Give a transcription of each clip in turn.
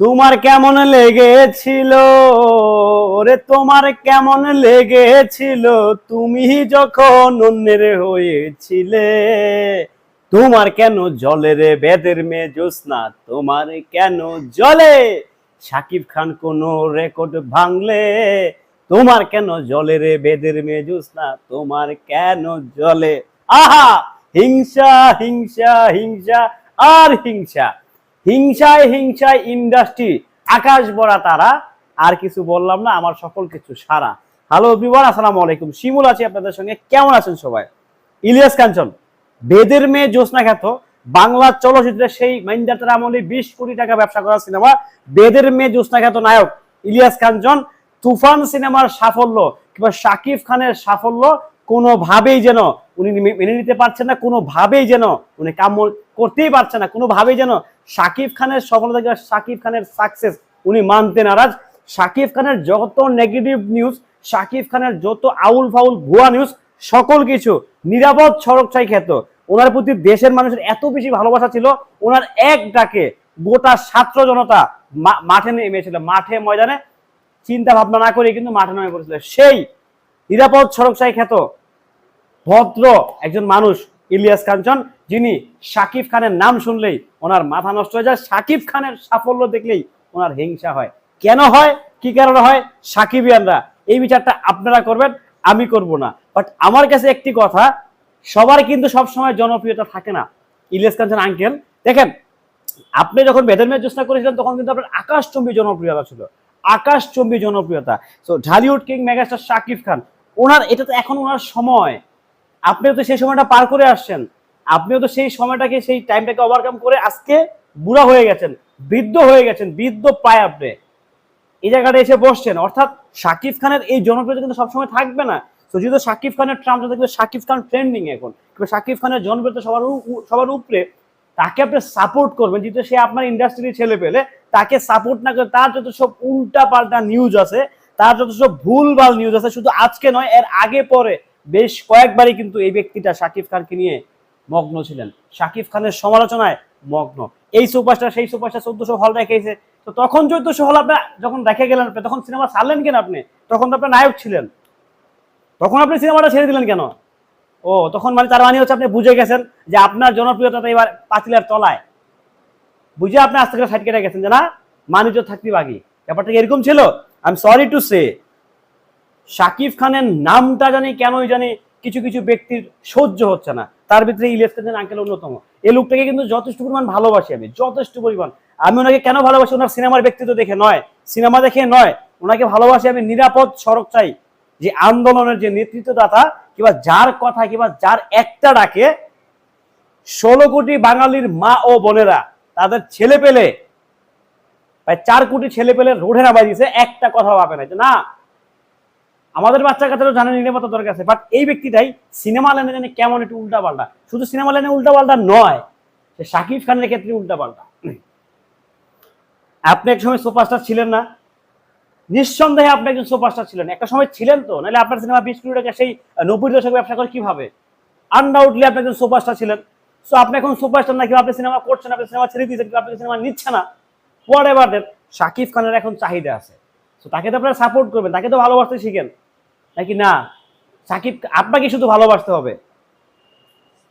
তোমার কেমন লেগেছিল? ওরে, তোমার কেমন লেগেছিল? তুমি যখন অন্যের হয়েছিলে, তোমার কেন জলে রে বেদের মেয়ে জোসনা তোমার কেন জলে? সাকিব খান কোন রেকর্ড ভাঙলে, তোমার কেন জলে রে বেদের মেয়ে জোসনা তোমার কেন জলে? আহা! হিংসা হিংসা হিংসা, আর হিংসা। হিংসায় হিংসায় ইন্ডাস্ট্রি আকাশ বড়া তারা, আর কিছু বললাম না, আমার সকল কিছু সারা। হ্যালো বিমান আসসালামু আলাইকুম। শিমুল আছি আপনাদের সঙ্গে। কেমন আছেন সবাই? ইলিয়াস কাঞ্চন। বেদের মেয়ে জ্যোৎস্না খ্যাত। বাংলা চলচ্চিত্রে সেই মাইন্দাতার আমলে বিশ কোটি টাকা ব্যবসা করা সিনেমা বেদের মেয়ে জ্যোৎস্না খ্যাত নায়ক ইলিয়াস কাঞ্চন। তুফান সিনেমার সাফল্য কিংবা শাকিব খানের সাফল্য কোনোভাবেই যেন উনি মেনে নিতে পারছেন না, কোনোভাবেই যেন উনি কাম করতেই পারছেন না, কোনোভাবেই যেন শাকিব খানের সফলতা কিংবা শাকিব খানের সাকসেস উনি মানতে নারাজ। সাকিব খানের যত নেগেটিভ নিউজ শাকিব খানের যত আউল ফাউল ভুয়া নিউজ সকল কিছু নিরাপদ সড়ক চাই খেত ওনার প্রতি দেশের মানুষের এত বেশি ভালোবাসা ছিল, ওনার এক ডাকে গোটা ছাত্র জনতা মাঠে নেমেছিল মাঠে ময়দানে। চিন্তা ভাবনা না করে কিন্তু মাঠে নেমে পড়েছিল। সেই নিরাপদ সড়ক চাই খ্যাত ভদ্র একজন মানুষ, ইলিয়াস কাঞ্চন যিনি শাকিব খানের নাম শুনলেই ওনার মাথা নষ্ট হয়ে যায়। শাকিব খানের সাফল্য দেখলেই ওনার হিংসা হয়। কেন হয়? কি কারণে হয়? সাকিবিয়ানরা, এই বিচারটা আপনারা করবেন, আমি করব না। বাট আমার কাছে একটি কথা, সবার কিন্তু সব সময় জনপ্রিয়তা থাকে না। ইলিয়াস কাঞ্চন আঙ্কেল দেখেন, আপনি যখন বেদের মেয়ে জ্যোৎস্না করেছিলেন, তখন কিন্তু আপনার আকাশচম্বী জনপ্রিয়তা ছিল। আকাশচম্বী জনপ্রিয়তা। So Dhallywood king megastar Shakib Khan, ওনার, এটা তো এখন ওনার সময়। আপনিও তো সেই সময়টা পার করে আসছেন। আপনিও তো সেই সময়টাকে, সেই টাইমটাকে ওভারকাম করে আজকে বুড়া হয়ে গেছেন, বৃদ্ধ হয়ে গেছেন, বৃদ্ধ পায় আপনি। এই জায়গাটা এসে বসছেন। অর্থাৎ শাকিব খানের এই জনপ্রিয়তা কিন্তু সবসময় থাকবে না। তো যেহেতু শাকিব খানের ট্রাম্প দেখবে শাকিব খান ট্রেন্ডিং এখন। কিংবা শাকিব খানের জনপ্রিয়তা সবার সবার উপরে তাকে আপনি সাপোর্ট করবেন। যেহেতু সে আপনার ইন্ডাস্ট্রির ছেলে পেলে, তাকে সাপোর্ট না করে তার যত সব উল্টা পাল্টা নিউজ আছে, তার যত সব ভুলভাল নিউজ আছে, শুধু আজকে নয়, এর আগে পরে বেশ কয়েকবারই কিন্তু এই ব্যক্তিটা শাকিব খানকে নিয়ে মগ্ন ছিলেন। শাকিব খানের সমালোচনায় মগ্ন। এই সুপারস্টার, সেই সুপারস্টার চোদ্দশো হল রেখেছে তো তখন চোদ্দশো হল আপনার যখন দেখে গেলেন আপনি, তখন সিনেমা ছাড়লেন কেন আপনি? তখন তো আপনার নায়ক ছিলেন। তখন আপনি সিনেমাটা ছেড়ে দিলেন কেন? ও, তখন মানে তার মানে হচ্ছে আপনি বুঝে গেছেন যে আপনার জনপ্রিয়তা এবার পাতিলার তলায়। বুঝে আপনি আস্তে করে সাইড কেটে গেছেন যে না, মানুষ থাকতে বাকি। ব্যাপারটা এরকম ছিল? I am sorry to say Shakib খানের নামটা জানি, কেনই জানি কিছু কিছু ব্যক্তির সহ্য হচ্ছে না। তার ভিতরে ইলিয়াস খান আঙ্কেল অন্যতম। এই লোকটাকে কিন্তু যথেষ্ট পরিমাণ ভালোবাসি আমি, যথেষ্ট পরিমাণ। আমি ওনাকে কেন ভালোবাসি? ওনার সিনেমার ব্যক্তিত্ব দেখে নয়, সিনেমা দেখে নয়। ওনাকে ভালোবাসি আমি নিরাপদ সড়ক চাই, যে আন্দোলনের যে নেতৃত্বদাতা কিংবা যার কথা কিংবা যার একটা ডাকে ষোলো কোটি বাঙালির মা ও বোনেরা, তাদের ছেলে পেলে, প্রায় চার কোটি ছেলে পেলে রোডে নামাই দিয়েছে, একটা কথা ভাবে না। যে না আমাদের বাচ্চা কাচ্চারা জানে নিরাপত্তা দরকার আছে বাট এই ব্যক্তিটাই সিনেমা লাইনে জানে কেমন একটু উল্টা পাল্টা শুধু সিনেমা লাইনে উল্টা পাল্টা নয়, সে শাকিব খানের ক্ষেত্রে উল্টা পাল্টা আপনি এক সময় সুপারস্টার ছিলেন না, নিঃসন্দেহে আপনি একজন সুপারস্টার ছিলেন। একটা সময় ছিলেন তো, নাহলে আপনার সিনেমা বিশ কোটি টাকা সেই নব্বই দশক ব্যবসা করে কীভাবে? আনডাউটলি আপনি একজন সুপারস্টার ছিলেন। সো আপনি এখন সুপারস্টার না কিংবা আপনি সিনেমা করছেন, আপনি সিনেমা ছেড়ে দিয়েছেন আপনি সিনেমা নিচ্ছে না। হোয়াট এভার দেন শাকিব খানের এখন চাহিদা আছে। তো তাকে তো আপনারা সাপোর্ট করবেন, তাকে তো ভালোবাসতে শিখেন। নাকি না? সাকিব আপনাকে শুধু ভালোবাসতে হবে।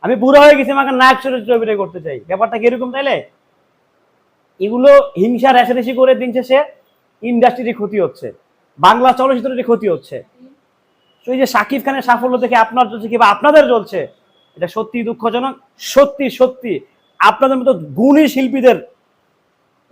আমি বুড়ো হয়ে গেছি, আমাকে নায়ক চরিত্র অভিনয় করতে চাই। ব্যাপারটা কি এরকম তাইলে? এগুলো হিংসা, রেশারেশি করে দিন শেষে ইন্ডাস্ট্রির ক্ষতি হচ্ছে। বাংলা চলচ্চিত্রের ক্ষতি হচ্ছে। এই যে শাকিব খানের সাফল্য দেখে আপনার চলছে কিংবা আপনাদের চলছে, এটা সত্যি দুঃখজনক। সত্যি সত্যি, আপনাদের মতো গুণী শিল্পীদের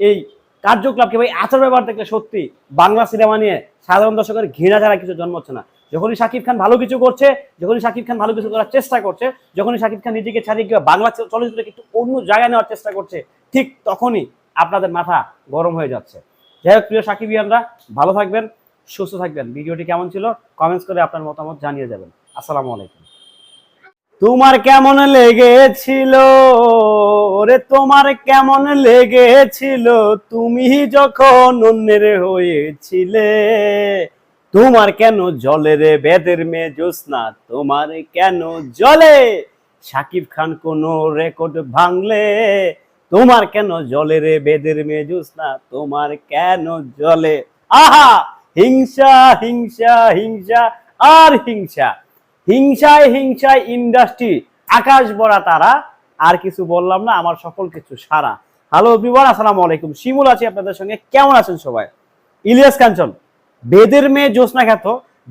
এই কার্যকলাপ কিংবা এই আচার ব্যবহার দেখলে সত্যি বাংলা সিনেমা নিয়ে সাধারণ দর্শকের ঘৃণা ছাড়া কিছু জন্মাচ্ছে না। যখনই শাকিব খান ভালো কিছু করছে, যখনই শাকিব খান ভালো কিছু করার চেষ্টা করছে, যখনই শাকিব খান নিজেকে ছাড়িয়ে কিংবা বাংলা চ- চলচ্চিত্রকে একটু অন্য জায়গায় নেওয়ার চেষ্টা করছে, ঠিক তখনই আপনাদের মাথা গরম হয়ে যাচ্ছে। যাই হোক, প্রিয় সাকিবিয়ানরা, ভালো থাকবেন, সুস্থ থাকবেন। ভিডিওটি কেমন ছিল? কমেন্টস করে আপনার মতামত জানিয়ে যাবেন। আসসালামু আলাইকুম। তোমার কেমন লেগেছিল? ওরে, তোমার কেমন লেগেছিল? তুমি যখন অন্যের হয়েছিলে তোমার কেন জলে রে বেদের মেয়ে জ্যোৎস্না? তোমার কেন জলে? সাকিব খান কোন রেকর্ড ভাঙলে? তোমার কেন জলে রে বেদের মেয়ে জোসনা তোমার কেন জলে? আহা! হিংসা হিংসা হিংসা আর হিংসা। হিংসায় হিংসায় ইন্ডাস্ট্রি আকাশ বড়া তারা। আর কিছু বললাম না, আমার সকল কিছু সারা। হ্যালো বিবর আসসালামু আলাইকুম। শিমুল আছি আপনাদের সঙ্গে। কেমন আছেন সবাই? ইলিয়াস কাঞ্চন বেদের মেয়ে জ্যোৎস্না খ্যাত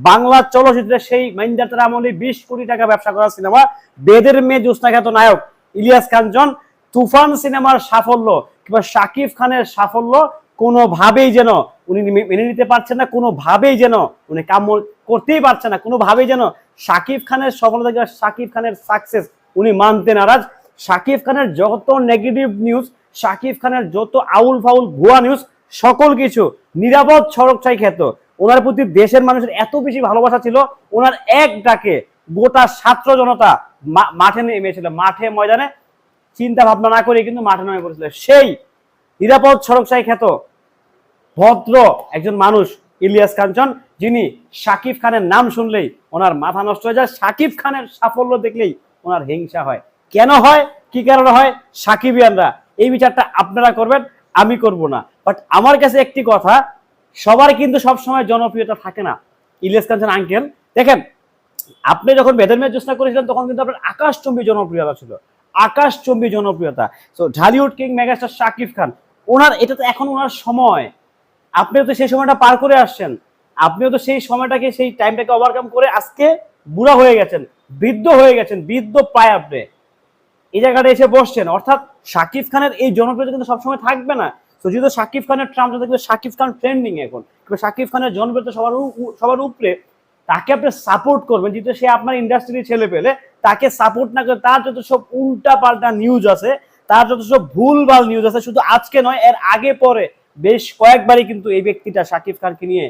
বাংলা চলচ্চিত্রে সেই মাইন্দাতার আমলে বিশ কোটি টাকা ব্যবসা করা সিনেমা বেদের মেয়ে জ্যোৎস্না খ্যাত নায়ক ইলিয়াস কাঞ্চন তুফান সিনেমার সাফল্য কিংবা শাকিব খানের সাফল্য কোনোভাবেই যেন উনি মেনে নিতে পারছেন না, কোনোভাবেই যেন উনি কাম্য করতেই পারছেন না, কোনোভাবেই যেন শাকিব খানের সফলতা কিংবা শাকিব খানের সাকসেস উনি মানতে নারাজ। শাকিব খানের যত নেগেটিভ নিউজ শাকিব খানের যত আউল ফাউল ভুয়া নিউজ সকল কিছু নিরাপদ সড়ক চাই খেত ওনার প্রতি দেশের মানুষের এত বেশি ভালোবাসা ছিল, ওনার এক ডাকে গোটা ছাত্র জনতা মাঠে নেমেছিল মাঠে ময়দানে চিন্তা ভাবনা না করে কিন্তু মাঠে নেমে পড়েছিল। সেই নিরাপদ সড়ক চাই খ্যাত ভদ্র একজন মানুষ, ইলিয়াস কাঞ্চন, যিনি সাকিব খানের নাম শুনলেই ওনার মাথা নষ্ট হয়ে যায়। সাকিব খানের সাফল্য দেখলেই ওনার হিংসা হয়। কেন হয়? কি কারণে হয়? সাকিবিয়ানরা এই বিচারটা আপনারা করবেন। আমি করব না। বাট আমার কাছে একটি কথা, সবার কিন্তু সব সময় জনপ্রিয়তা থাকে না। ইলিয়াস কাঞ্চন আঙ্কেল দেখেন, আপনি যখন বেদের মেয়ে জ্যোৎস্না করেছিলেন, তখন কিন্তু আপনার আকাশচম্বী জনপ্রিয়তা ছিল। আকাশচম্বী জনপ্রিয়তা। তো ঢালিউড কিং মেগাস্টার শাকিব খান, ওনার, এটা তো এখন ওনার সময়। আপনিও তো সেই সময়টা পার করে আসছেন। আপনিও তো সেই সময়টাকে, সেই টাইমটাকে ওভারকাম করে আজকে বুড়া হয়ে গেছেন, বৃদ্ধ হয়ে গেছেন, বৃদ্ধ পায় আপনি। এই জায়গাটা এসে বসছেন। অর্থাৎ শাকিব খানের এই জনপ্রিয়তা কিন্তু সবসময় থাকবে না। তো যেহেতু শাকিব খানের ট্রাম্প দেখবে, শাকিব খান ট্রেন্ডিং এখন। কিংবা শাকিব খানের জনপ্রিয়তা সবার সবার উপরে তাকে আপনি সাপোর্ট করবেন। যেহেতু সে আপনার ইন্ডাস্ট্রির ছেলে পেলে, তাকে সাপোর্ট না করে তার যত সব উল্টা পাল্টা নিউজ আছে, তার যত সব ভুলভাল নিউজ আছে, শুধু আজকে নয়, এর আগে পরে বেশ কয়েকবারই কিন্তু এই ব্যক্তিটা শাকিব খানকে নিয়ে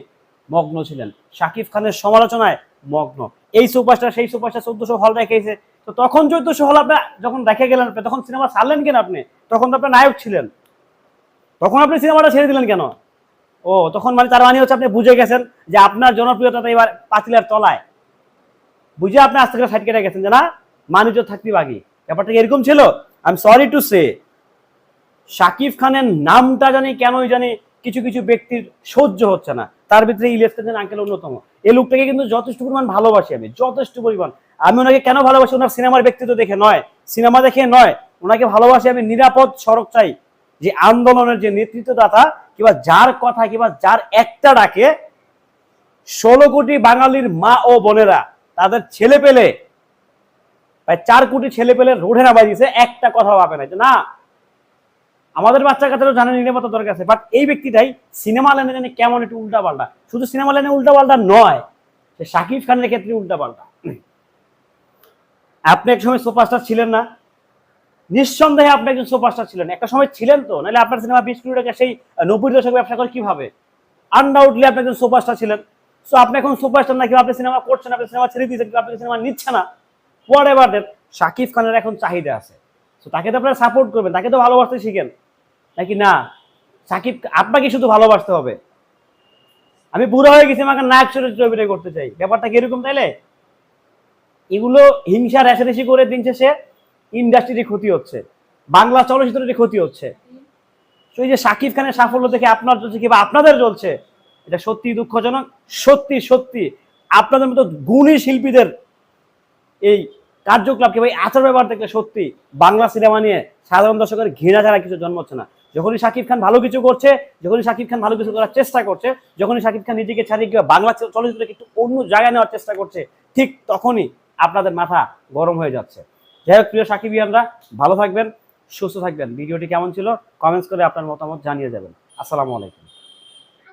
মগ্ন ছিলেন। শাকিব খানের সমালোচনায় মগ্ন। এই সুপারস্টার, সেই সুপারস্টার চোদ্দশো হল রেখেছে তো তখন চোদ্দশো হল আপনি যখন দেখে গেলেন আপনি, তখন সিনেমা ছাড়লেন কেন আপনি? তখন তো আপনার নায়ক ছিলেন। তখন আপনি সিনেমাটা ছেড়ে দিলেন কেন? ও, তখন মানে তার মানে হচ্ছে আপনি বুঝে গেছেন যে আপনার জনপ্রিয়তা এবার পাতিলের তলায়। বুঝে আপনি আস্তে করে সাইড কেটে গেছেন যে না মানুষ থাকতে বাকি। ব্যাপারটা এরকম ছিল? I am sorry to say Shakib খানের নামটা জানি, কেনই জানি কিছু কিছু ব্যক্তির সহ্য হচ্ছে না। তার ভিতরে ইলিয়াস আঙ্কেল অন্যতম। এই লোকটাকে কিন্তু যথেষ্ট পরিমাণ ভালোবাসি আমি, যথেষ্ট পরিমাণ। আমি ওনাকে কেন ভালোবাসি? ওনার সিনেমার ব্যক্তিত্ব দেখে নয়, সিনেমা দেখে নয়। ওনাকে ভালোবাসি, আমি নিরাপদ সড়ক চাই। যে আন্দোলনের যে নেতৃত্বদাতা, কিংবা যার কথা, কিংবা যার একটা ডাকে, ষোলো কোটি বাঙালির মা ও বোনেরা, তাদের ছেলে পেলে, প্রায় চার কোটি ছেলে পেলে রোডে না বাজিয়েছে একটা কথা ভাবে না যে না, আমাদের বাচ্চা কাচ্চারাও জানে নিরাপত্তা দরকার আছে বাট এই ব্যক্তিটাই সিনেমা লাইনে কেমন একটু উল্টা পাল্টা শুধু সিনেমা লাইনে উল্টা পাল্টা নয়, সে শাকিব খানের ক্ষেত্রে উল্টা পাল্টা আপনি এক সময় সুপারস্টার ছিলেন না। নিঃসন্দেহে আপনি একজন সুপারস্টার ছিলেন। একটা সময় ছিলেন তো, নাহলে আপনার সিনেমা বিশ কোটি টাকা সেই নব্বই দশক ব্যবসা করে কীভাবে? আনডাউটলি আপনি একজন সুপারস্টার ছিলেন। সো আপনি এখন সুপারস্টার নাকি আপনি সিনেমা করছেন, আপনি সিনেমা ছেড়ে দিয়েছেন কিন্তু আপনি সিনেমা নিচ্ছে না? হোয়াট এভার দ্যাট শাকিব খানের এখন চাহিদা আছে। তো তাকে তো আপনারা সাপোর্ট করবেন, তাকে তো ভালোবাসতে শিখেন। নাকি না? সাকিব আপনাকে শুধু ভালোবাসতে হবে। আমি বুড়ো হয়ে গেছি আমাকে নায়ক চরিত্রে অভিনয় করতে চাই। ব্যাপারটা কীরকম তাইলে? এগুলো হিংসা রেশারেশি করে দিন শেষে ইন্ডাস্ট্রির ক্ষতি হচ্ছে, বাংলা চলচ্চিত্রের ক্ষতি হচ্ছে। এই যে শাকিব খানের সাফল্য দেখে আপনার চলছে কিংবা আপনাদের চলছে, এটা সত্যি দুঃখজনক, সত্যি সত্যি, আপনাদের মতো গুণী শিল্পীদের এই কার্যকলাপ কিংবা এই আচার ব্যবহার দেখলে সত্যি বাংলা সিনেমা নিয়ে সাধারণ দর্শকের ঘৃণা ছাড়া কিছু জন্মাচ্ছে না। যখনই শাকিব খান ভালো কিছু করছে, যখনই শাকিব খান ভালো কিছু করার চেষ্টা করছে, যখনই শাকিব খান নিজেকে ছাড়িয়ে বাংলা চলচ্চিত্রকে একটু অন্য জায়গায় নেওয়ার চেষ্টা করছে, ঠিক তখনই আপনাদের মাথা গরম হয়ে যাচ্ছে। যাই হোক, প্রিয় সাকিবিয়ানরা, ভালো থাকবেন, সুস্থ থাকবেন। ভিডিওটি কেমন ছিল? কমেন্টস করে আপনার মতামত জানিয়ে যাবেন। আসসালামু আলাইকুম।